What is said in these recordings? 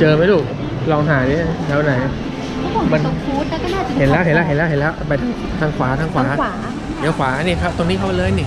เจอไหมลูก ลองหาดิแถวไหนเขาบอกมันตรงฟู้ดแล้วก็น่าจะเห็นแล้วเห็นแล้วเห็นแล้วเห็นแล้วไปทางทางขวาทางขวาทางขวา เดี๋ยวขวานี่ครับ ตรงนี้เข้าไปเลยนี่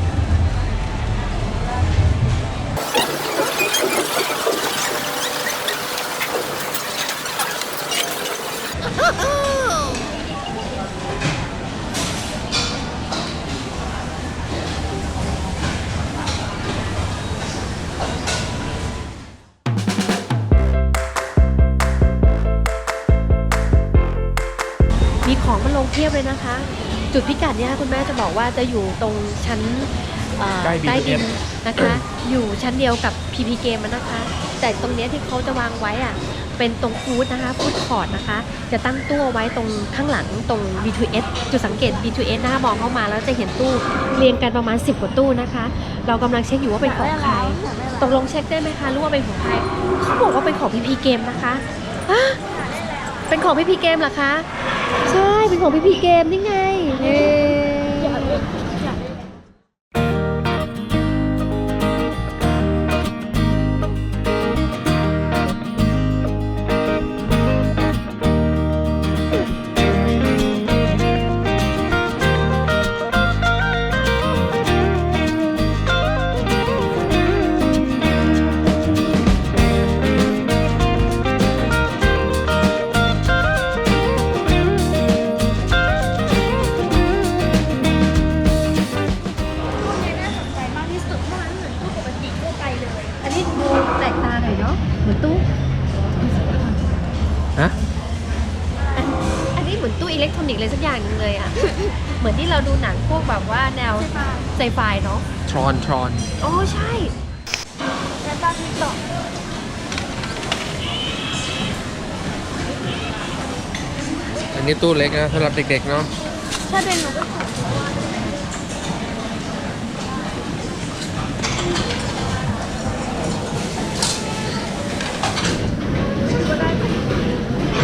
งมาลงเทียบเลยนะคะ จุดพิกัดเนี่ยคุณแม่จะบอกว่าจะอยู่ตรงชั้นใกล้ดินนะคะ อยู่ชั้นเดียวกับ PP เกมนะคะ แต่ตรงเนี้ยที่เขาจะวางไว้อะเป็นตรงฟู้ดนะคะฟู้ดคอร์ดนะคะ จะตั้งตู้เอาไว้ตรงข้างหลังตรง B2S จุดสังเกต B2S นะคะมองเข้ามาแล้วจะเห็นตู้เรียงกันประมาณ 10 กว่าตู้นะคะ เรากำลังเช็คอยู่ว่าเป็นของใครตกลงเช็คได้ไหมคะรู้ว่าเป็นของใครเขาบอกว่าเป็นของ PP เกมนะคะฮะเป็นของ PP เกมเหรอคะ ใช่ เป็นของพี่เกมนี่ไง อนิกส์เลยสักอย่างหนึงเลยอะเหมือนที่เราดูหนังพวกแบบว่าแนวไซไฟเนาะทรอนทรอนโอ้ใช่แล้วตอนนี้ต่ออันนี้ตู้เล็กนะสำหรับเด็กๆเนาะถ้าเป็นหนูก็ขอ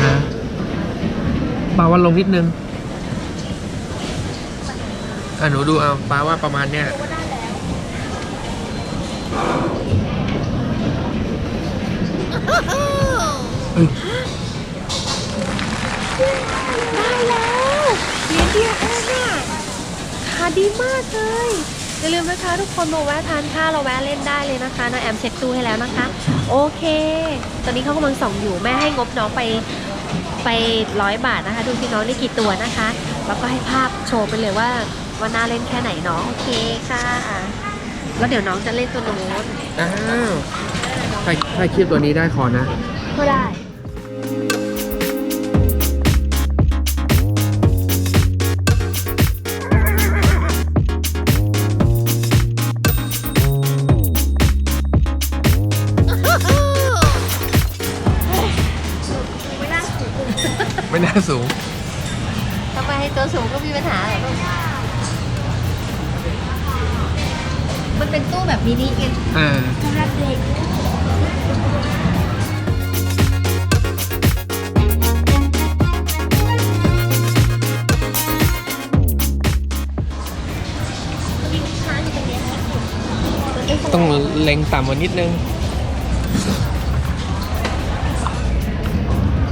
ฮะปาว่าลงนิดนึง อะหนูดูเอาปาว่าประมาณเนี้ยเอ้ยได้แล้วเหรียญเดียวเองอะขาดีมากเลยอย่าลืมนะคะทุกคนมาแวะทานข้าวเราแวะเล่นได้เลยนะคะน้องแอมเช็คตู้ให้แล้วนะคะ โอเค ตอนนี้เขากำลังส่องอยู่แม่ให้งบน้องไปไปร้อยบาทนะคะ ดูสิน้องได้กี่ตัวนะคะ แล้วก็ให้ภาพโชว์ไปเลยว่า ว่าน่าเล่นแค่ไหนน้องโอเคค่ะ แล้วเดี๋ยวน้องจะเล่นตัวโน้นอ้าวถ้าถ้าคลิปตัวนี้ได้ขอนะ ก็ได้ไม่น่าถูกไม่น่าสูง ทำไมให้ตัวสูงก็มีปัญหาเหรอลูก มันเป็นตู้แบบมินิเองอ่าสำหรับเด็กมีลูกค้าอยู่ตรงนี้นะต้องเล็งต่ำกว่านิดนึง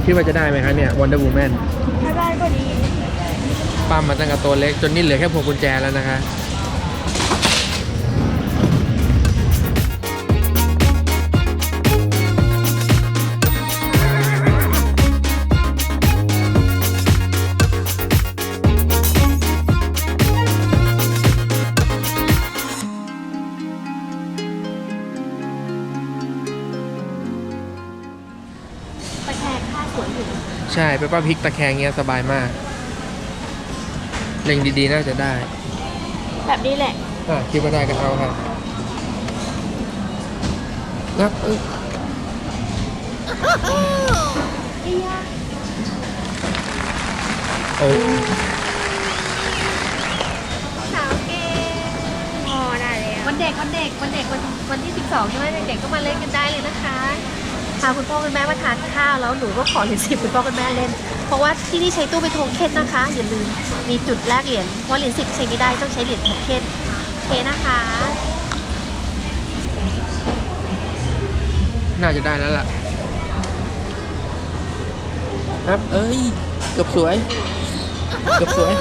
คิดว่าจะได้ไหมคะเนี่ย Wonder Woman ถ้าได้ก็ดี ปั้มมาตั้งแต่ตัวเล็กจนนี่เหลือแค่พวงกุญแจแล้วนะคะตะ ใช่ไปป้าพลิกตะแคงเงี้ยสบายมาก เล็งดีๆน่าจะได้ แบบนี้แหละอะคิดว่าได้กันเอาค่ะงับอึ๊บโอ้สาวเกพอได้แล้ววันเด็กวันเด็กวันเด็กวันวันที่ 12ใช่ไหมเด็กๆก็มาเล่นกันได้เลยนะคะ พาคุณพ่อคุณแม่มาทานข้าวแล้วหนูก็ขอเหรียญสิบคุณพ่อคุณแม่เล่น เพราะว่าที่นี่ใช้ตู้เป็นโทเค็นนะคะ อย่าลืมมีจุดแลกเหรียญเพราะเหรียญสิบใช้ไม่ได้ต้องใช้เหรียญโทเค็นโอเคนะคะ น่าจะได้แล้วล่ะ ครับ เอ้ย เกือบสวย เกือบสวย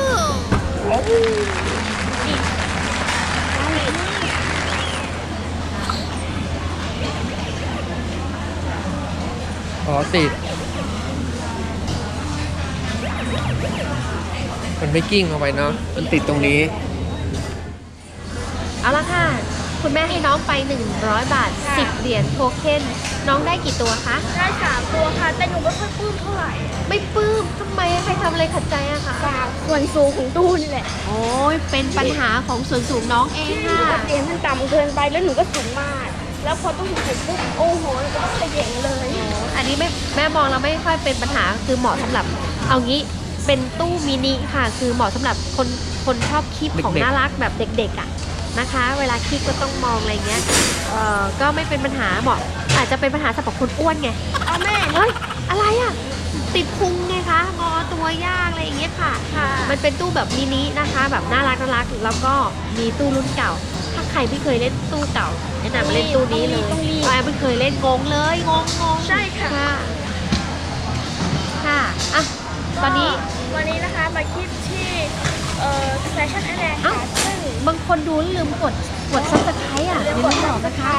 อ๋อติด มันไม่กิ้งเข้าไปเนาะ มันติดตรงนี้ เอาละค่ะ คุณแม่ให้น้องไป 100 บาท10 เหรียญโทเค็นน้องได้กี่ตัวคะ ได้สามตัวค่ะ แต่หนูไม่ค่อยปลื้มเท่าไหร่ไม่ปลื้มทำไมใครทำอะไรขัดใจอะคะปากส่วนสูงของตู้นี่แหละโอ้ยเป็นปัญหาของส่วนสูงน้องเองที่ค่ะเหรียญมันต่ำเกินไปแล้วหนูก็สูงมาก แล้วพอตู้สูงปุ๊บโอ้โหมันก็เขย่งเลยอั นนี้ไม่แม่มองแล้วไม่ค่อยเป็นปัญหาคือเหมาะสำหรับ เอางี้เป็นตู้มินิค่ะ คือเหมาะสำหรับคนคนชอบคลิปของเด็กๆน่ารักแบบเด็ก ๆอะนะคะ เวลาคลิปก็ต้องมองอะไรเงี้ยเอ่อก็ไม่เป็นปัญหาเหมาะอาจจะเป็นปัญหาสำหรับคนอ้วนไงเอาแม่เฮ้ยอะไรอะติดพุงไงคะงอตัวยากอะไรอย่างเงี้ยค่ะค่ะมันเป็นตู้แบบมินินะคะ แบบน่ารักน่ารักแล้วก็มีตู้รุ่นเก่าถ้า ใครไม่เคยเล่นตู้เก่าแนะนำมาเล่นตู้นี้เลยต้องรีบใครไม่เคยเล่นงงเลยงงงงใช่ค่ะ ค่ะ ค่ะอะ ตอนนี้วันนี้นะคะมาคลิปที่เอ่อแฟชั่นไอแลนด์เอ้าค่ะซึ่งบางคนดูแล้วลืมกดกดซับสไครต์อะเรีลืยมกว่าบอกสนะคะไคร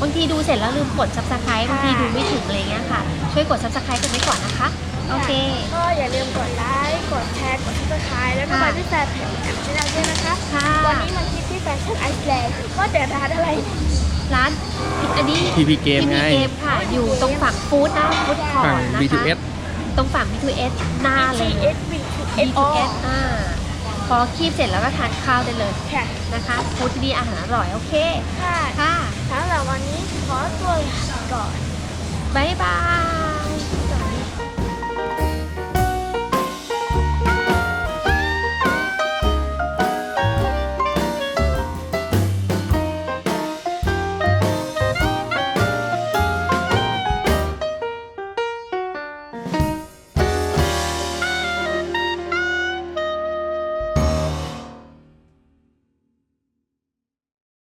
บางทีดูเสร็จแล้วลืมกดซับสไครต์บางทีดูไม่ถึงอะไรเงี้ย ค่ะ ช่วยกดซับสไครต์กันไว้ก่อนนะคะ โอเค ก็อย่าลืมกดไลค์ กดแชร์ กดซับสไครต์แล้วก็ค่ะมาที่แฟนเพจแอปชแนลด้วยนะคะ ค่ะ วันนี้มาคลิปที่แฟชั่นไอแลนด์ว่าแต่ร้านอะไร ร้านอันนี้ PP เกมที่ไงมีเกมค่ะ อยู่ตรงฝั่งฟู้ดนะฟู้ดคอฝั่งร์นะคะ B2S ตรงฝั่ง B2S หน้าเลย BTS BTS อ๋อ B2S อ่าพอคีบเสร็จแล้วก็ทานข้าวได้เลยค่ะนะคะฟู้ดที่ดีอาหารอร่อย โอเค ค่ะค่ะ สำหรับวันนี้ขอตัวลาไปก่อน บ๊ายบาย